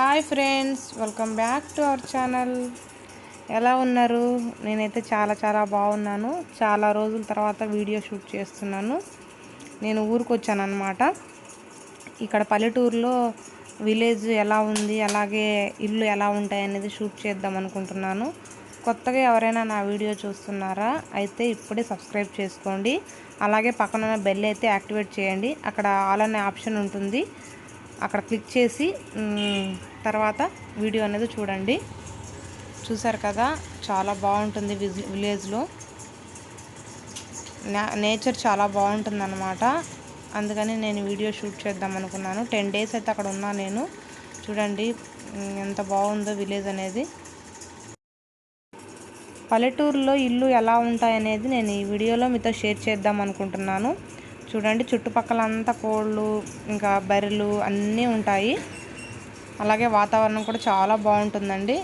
Hi friends welcome back to our channel. ఎలా ఉన్నారు? నేనైతే చాలా చాలా బాగున్నాను. చాలా రోజుల తర్వాత వీడియో షూట్ చేస్తున్నాను. నేను ఊరికి వచ్చాను అనమాట ఇక్కడ పల్లెటూరులో విలేజ్ ఎలా ఉంది అలాగే ఇల్లు ఎలా ఉంటాయి అనేది షూట్ చేద్దాం అనుకుంటున్నాను. కొత్తగా ఎవరైనా నా వీడియో చూస్తున్నారా అయితే ఇప్పుడే సబ్స్క్రైబ్ చేసుకోండి. అలాగే పక్కన ఉన్న బెల్ అయితే యాక్టివేట్ చేయండి. అక్కడ ఆల్ అనే ఆప్షన్ ఉంటుంది. అక్కడ క్లిక్ చేసి తర్వాత వీడియో అనేది చూడండి. చూసారు కదా చాలా బాగుంటుంది విలేజ్లో. నేచర్ చాలా బాగుంటుంది అనమాట అందుకని నేను వీడియో షూట్ చేద్దాం అనుకున్నాను. టెన్ డేస్ అయితే అక్కడ ఉన్నా నేను. చూడండి ఎంత బాగుందో విలేజ్ అనేది. పల్లెటూరులో ఇల్లు ఎలా ఉంటాయనేది నేను ఈ వీడియోలో మీతో షేర్ చేద్దాం అనుకుంటున్నాను. చూడండి చుట్టుపక్కల అంతా కోళ్ళు ఇంకా బర్రెలు అన్నీ ఉంటాయి. అలాగే వాతావరణం కూడా చాలా బాగుంటుందండి.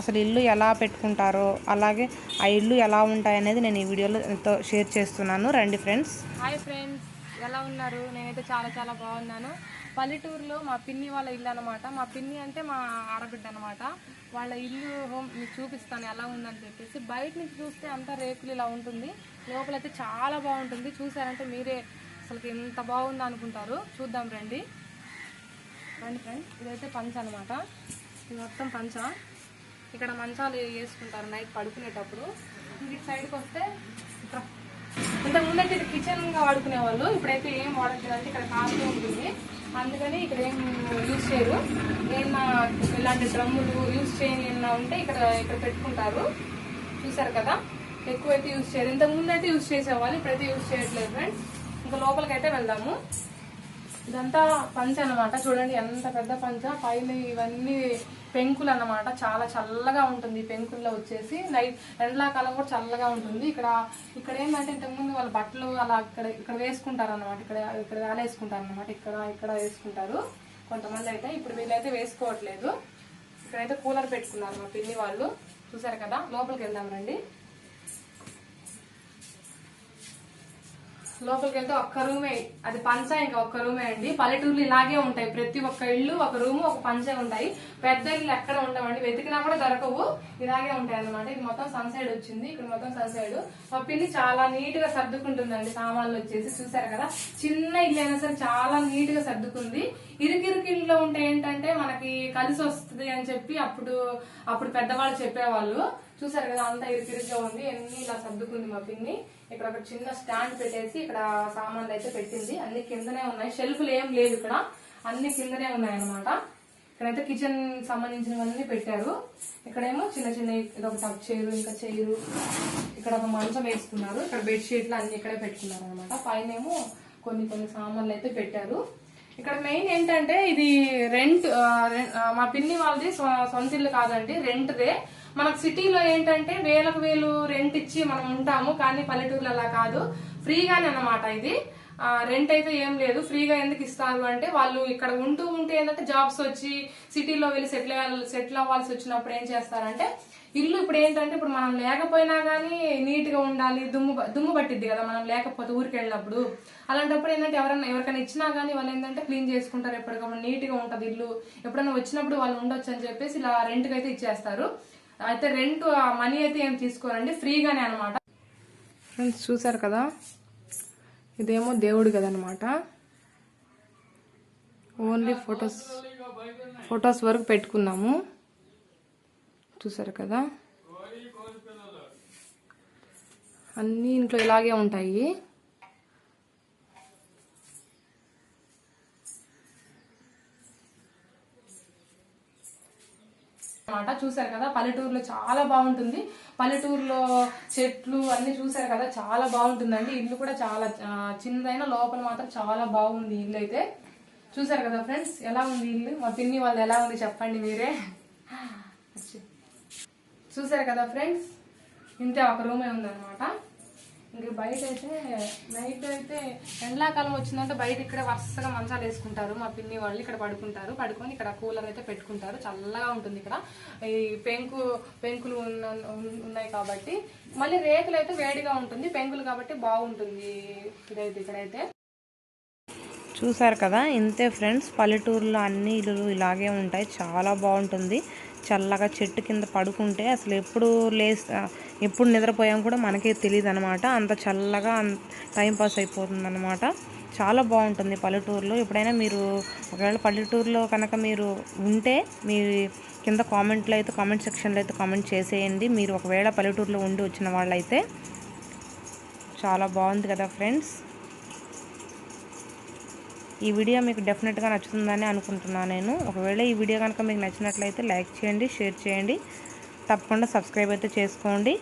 అసలు ఇల్లు ఎలా పెట్టుకుంటారో అలాగే ఆ ఇల్లు ఎలా ఉంటాయి అనేది నేను ఈ వీడియోలో షేర్ చేస్తున్నాను. రండి ఫ్రెండ్స్. Hi friends. ఎలా ఉన్నారు? నేనైతే చాలా చాలా బాగున్నాను. పల్లెటూరులో మా పిన్ని వాళ్ళ ఇల్లు అనమాట మా పిన్ని అంటే మా ఆడబిడ్డ అనమాట వాళ్ళ ఇల్లు హోమ్ మీకు చూపిస్తాను ఎలా ఉందని చెప్పేసి. బయట నుంచి చూస్తే అంతా రేకులు ఇలా ఉంటుంది. లోపలైతే చాలా బాగుంటుంది. చూసారంటే మీరే అసలు ఎంత బాగుందో అనుకుంటారు చూద్దాం రండి. రండి ఫ్రెండ్స్ ఇదైతే పంచ అనమాట ఇది మొత్తం పంచ. ఇక్కడ మంచాలు వేసుకుంటారు నైట్ పడుకునేటప్పుడు. ఇంక ఇటు సైడ్కి వస్తే ఇక్కడ ఇంతకు ముందైతే ఇది కిచెన్గా వాడుకునేవాళ్ళు వాడుకునే వాళ్ళు ఇప్పుడైతే ఏం వాడట్లేదు అంటే ఇక్కడ కాలు ఉంటుంది. అందుకని ఇక్కడ ఏం యూజ్ చేయరు. ఏమన్నా ఇలాంటి డ్రమ్ములు యూజ్ చేయని ఏమన్నా ఉంటే ఇక్కడ ఇక్కడ పెట్టుకుంటారు. చూసారు కదా? ఎక్కువైతే యూజ్ చేయరు. ఇంతకుముందు అయితే యూజ్ చేసేవాళ్ళు ఇప్పుడైతే యూజ్ చేయట్లేదు ఫ్రెండ్స్ ఇంకా లోపలికైతే వెళ్దాము. ఇదంతా పంచ అన్నమాట. చూడండి ఎంత పెద్ద పంచ? పైన ఇవన్నీ పెంకులు అనమాట చాలా చల్లగా ఉంటుంది పెంకుల్లో వచ్చేసి. నైట్ ఎండాకాలం కూడా చల్లగా ఉంటుంది. ఇక్కడ ఇక్కడ ఏంటంటే ఇంతకుముందు వాళ్ళ బట్టలు అలా ఇక్కడ ఇక్కడ వేసుకుంటారు అనమాట ఇక్కడ ఇక్కడ వేలేసుకుంటారు అనమాట ఇక్కడ ఇక్కడ వేసుకుంటారు. కొంతమంది అయితే ఇప్పుడు వీళ్ళైతే వేసుకోవట్లేదు. ఇక్కడైతే కూలర్ పెట్టుకున్నారు మా పిన్ని వాళ్ళు. చూసారు కదా? లోపలికి వెళ్దాం రండి. లోపలికి వెళ్తే ఒక్క రూమే అది పంచ ఇంకా ఒక్క రూమే అండి. పల్లెటూర్లు ఇలాగే ఉంటాయి. ప్రతి ఒక్క ఇల్లు ఒక రూము ఒక పంచే ఉంటాయి. పెద్ద ఇల్లు ఎక్కడ ఉండవండి. వెతికినా కూడా దొరకవు. ఇలాగే ఉంటాయి అనమాట ఇది మొత్తం సన్ సైడ్ వచ్చింది. ఇక్కడ మొత్తం సన్ సైడ్. మా పిల్లి చాలా నీట్గా సర్దుకుంటుందండి. సామాన్లు వచ్చేసి చూసారు కదా? చిన్న ఇల్లు అయినా సరే చాలా నీట్గా సర్దుకుంది ఇరుకిరుకిల్లో ఉంటే ఏంటంటే మనకి కలిసి వస్తుంది అని చెప్పి అప్పుడు అప్పుడు పెద్దవాళ్ళు చెప్పేవాళ్ళు. చూసారు కదా? అంతా ఇరుకిరుగ్గా ఉంది. ఎన్ని ఇలా సర్దుకుంది మా పిన్ని ఇక్కడ ఒక చిన్న స్టాండ్ పెట్టేసి ఇక్కడ సామాన్లు అయితే పెట్టింది. అన్ని కిందనే ఉన్నాయి. షెల్ఫ్లు ఏం లేవు ఇక్కడ. అన్ని కిందనే ఉన్నాయి అనమాట ఇక్కడైతే కిచెన్ సంబంధించినవన్నీ పెట్టారు. ఇక్కడేమో చిన్న చిన్న ఇది ఒక టబ్ చైరు ఇంకా చైరు ఇక్కడ ఒక మంచం వేసుకున్నారు ఇక్కడ బెడ్షీట్లు అన్ని ఇక్కడే పెట్టుకున్నారు అనమాట పైన ఏమో కొన్ని కొన్ని సామాన్లు అయితే పెట్టారు. ఇక్కడ మెయిన్ ఏంటంటే ఇది రెంట్ మా పిన్ని వాళ్ళది సొ- సొంత ఇల్లు కాదండి రెంట్దే మనకు సిటీలో ఏంటంటే వేలకు వేలు రెంట్ ఇచ్చి మనం ఉంటాము కానీ పల్లెటూరులో అలా కాదు. ఫ్రీగానే అనమాట ఇది. రెంట్ అయితే ఏం లేదు. ఫ్రీగా ఎందుకు ఇస్తారు అంటే వాళ్ళు ఇక్కడ ఉంటూ ఉంటే ఏంటంటే జాబ్స్ వచ్చి సిటీలో వెళ్ళి సెటిల్ సెటిల్ అవ్వాల్సి వచ్చినప్పుడు ఏం చేస్తారంటే ఇల్లు ఇప్పుడు ఏంటంటే ఇప్పుడు మనం లేకపోయినా కానీ నీట్గా ఉండాలి దుమ్ము దుమ్ము పట్టిద్ది కదా మనం లేకపోతే ఊరికి వెళ్ళినప్పుడు అలాంటప్పుడు ఏంటంటే ఎవరైనా ఎవరికైనా ఇచ్చినా కానీ వాళ్ళు ఏంటంటే క్లీన్ చేసుకుంటారు. ఎప్పటికప్పుడు నీట్గా ఇల్లు. ఎప్పుడైనా వచ్చినప్పుడు వాళ్ళు ఉండొచ్చు అని చెప్పేసి ఇలా రెంట్కి అయితే ఇచ్చేస్తారు. అయితే రెంట్ మనీ అయితే ఏం తీసుకోరండి? ఫ్రీగానే అనమాట ఫ్రెండ్స్ చూసారు కదా? ఇదేమో దేవుడు కదనమాట. ఓన్లీ ఫొటోస్ ఫొటోస్ వరకు పెట్టుకున్నాము. చూసారు కదా? అన్నీ ఇంట్లో ఇలాగే ఉంటాయి. అన్నమాట. చూసారు కదా పల్లెటూరులో చాలా బాగుంటుంది. పల్లెటూరులో చెట్లు అన్ని చూసారు కదా చాలా బాగుంటుందండి. ఇల్లు కూడా చాలా చిన్నదైన లోపల మాత్రం చాలా బాగుంది ఇల్లు అయితే. చూసారు కదా ఫ్రెండ్స్ ఎలా ఉంది ఇల్లు? మా పిన్ని వాళ్ళు ఎలా ఉంది చెప్పండి మీరే. చూసారు కదా ఫ్రెండ్స్ ఇంతే ఒక రూమే ఉందన్నమాట. ఇంకా బయట అయితే నైట్ అయితే ఎండాకాలం వచ్చిందంటే బయట ఇక్కడ వరుసగా మంచాలు వేసుకుంటారు. మా పిన్ని వాళ్ళు ఇక్కడ పడుకుంటారు. పడుకొని ఇక్కడ కూలర్ అయితే పెట్టుకుంటారు. చల్లగా ఉంటుంది ఇక్కడ. ఈ పెంకు పెంకులు ఉన్న- ఉన్నాయి కాబట్టి. మళ్ళీ రేకులు అయితే వేడిగా ఉంటుంది. పెంకులు కాబట్టి బాగుంటుంది ఇదైతే ఇక్కడైతే. చూసారు కదా ఇంతే ఫ్రెండ్స్. పల్లెటూరులో అన్ని ఇల్లులు ఇలాగే ఉంటాయి. చాలా బాగుంటుంది. చల్లగా చెట్టు కింద పడుకుంటే అసలు ఎప్పుడు లేస్ ఎప్పుడు నిద్రపోయాం కూడా మనకే తెలియదు అనమాట అంత చల్లగా టైం పాస్ అయిపోతుంది అనమాట చాలా బాగుంటుంది పల్లెటూరులో. ఎప్పుడైనా మీరు ఒకవేళ పల్లెటూరులో కనుక మీరు ఉంటే మీ కింద కామెంట్లో అయితే కామెంట్ సెక్షన్లో అయితే కామెంట్ చేసేయండి. మీరు ఒకవేళ పల్లెటూరులో ఉండి వచ్చిన వాళ్ళైతే చాలా బాగుంది కదా ఫ్రెండ్స్. ఈ వీడియో మీకు డెఫినెట్గా నచ్చుతుందని అనుకుంటున్నాను నేను. ఒకవేళ ఈ వీడియో కనుక మీకు నచ్చినట్లయితే లైక్ చేయండి షేర్ చేయండి. తప్పకుండా సబ్స్క్రైబ్ అయితే చేసుకోండి.